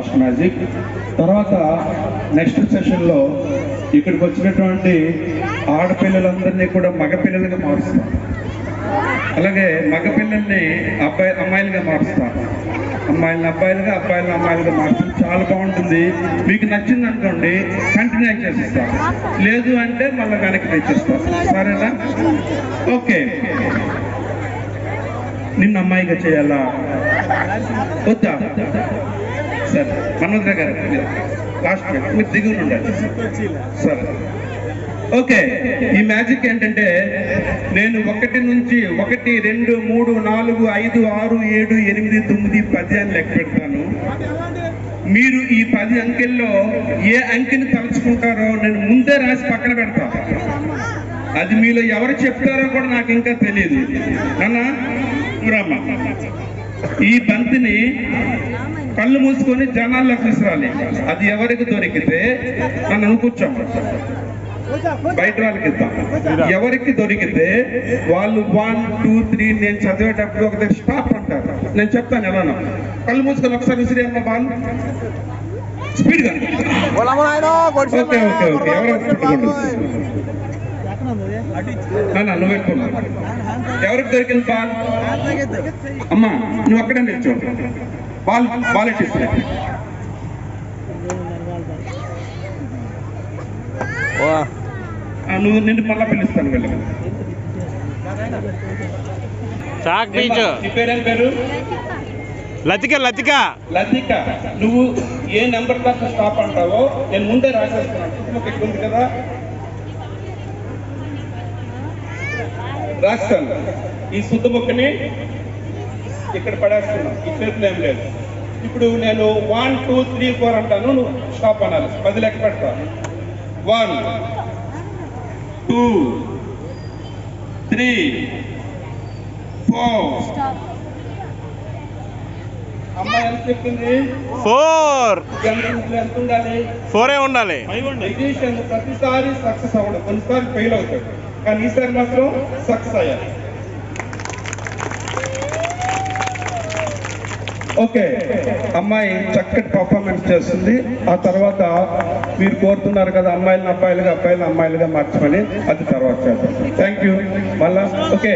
First magic తర్వాత next సెషన్లో ఇక్కడికి వచ్చినటువంటి ఆడపిల్లలందరినీ కూడా మగపిల్లలుగా మారుస్తాం. అలాగే మగపిల్లల్ని అబ్బాయి అమ్మాయిలుగా మారుస్తాం. అమ్మాయిలను అబ్బాయిలుగా అబ్బాయిలను అమ్మాయిలుగా మార్చడం చాలా బాగుంటుంది. మీకు నచ్చింది అనుకోండి కంటిన్యూ చేసేస్తాం. లేదు అంటే మళ్ళీ వెనక్కి తెచ్చేస్తాం. సరేనా? ఓకే. నిన్న అమ్మాయిగా చేయాలా? వద్దా? సార్ మనోద్ర గారు మీరు లాస్ట్ మీరు దిగులు ఉండాలి సరే. ఓకే ఈ మ్యాజిక్ ఏంటంటే నేను ఒకటి నుంచి ఒకటి రెండు మూడు నాలుగు ఐదు ఆరు ఏడు ఎనిమిది తొమ్మిది పది అని లెక్క పెడతాను. మీరు ఈ పది అంకెల్లో ఏ అంకెని తలుచుకుంటారో నేను ముందే రాసి పక్కన పెడతా. అది మీలో ఎవరు చెప్తారో కూడా నాకు ఇంకా తెలియదు నాన్న ఈ బంతిని కళ్ళు మూసుకొని జనాల్లోకి విసిరాలి అది ఎవరికి దొరికితే నన్ను కూర్చోమ్మ బయట వాళ్ళకి ఇద్దాం. ఎవరికి దొరికితే వాళ్ళు వన్ టూ త్రీ నేను చదివేటప్పుడు ఒక దగ్గర స్టాప్ అంటారు. నేను చెప్తాను ఎలానో. కళ్ళు మూసుకొని ఒకసారి విసిరి అమ్మ బాల్. స్పీడ్గా. Okay okay okay. ఎవరు నాన్న ఎవరికి దొరికింది బాల్ అమ్మా నువ్వు అక్కడే నిల్చో. బాల్ బాల్ నువ్వు నిన్ను మళ్ళా పిలుస్తాను వెళ్ళి. చాక్ బీచ్. నీ పేరేం పేరు? లతిక లతిక. లతిక నువ్వు ఏ నెంబర్ దాకా స్టాప్ అంటావో నేను ముందే రాసేస్తున్నాను. ఉంది కదా. రాస్తాను. ఈ సుద్దుముక్కని ఇక్కడ పడేస్తున్నాను ఈ చేతిలో ఏం లేదు. ఇప్పుడు నేను వన్ టూ త్రీ ఫోర్ అంటాను. నువ్వు స్టాప్ అనాలి. పది లెక్క పెడతా. వన్ టూ త్రీ ఫోర్ అమ్మాయి ఎంత చెప్పింది? ఫోర్. ఎంత ఉండాలి? ఫోరే ఉండాలి. ప్రతిసారి సక్సెస్ అవ్వడం. కొన్నిసార్లు ఫెయిల్ అవుతాడు కానీ ఈసారి మాత్రం సక్సెస్ అయ్యాలి ఓకే. అమ్మాయి చక్కటి పర్ఫార్మెన్స్ చేస్తుంది. ఆ తర్వాత మీరు కోరుతున్నారు కదా అమ్మాయిలను అబ్బాయిలుగా అబ్బాయిలను అమ్మాయిలుగా మార్చమని. అది తర్వాత చేద్దాం. థ్యాంక్ యూ మళ్ళా ఓకే.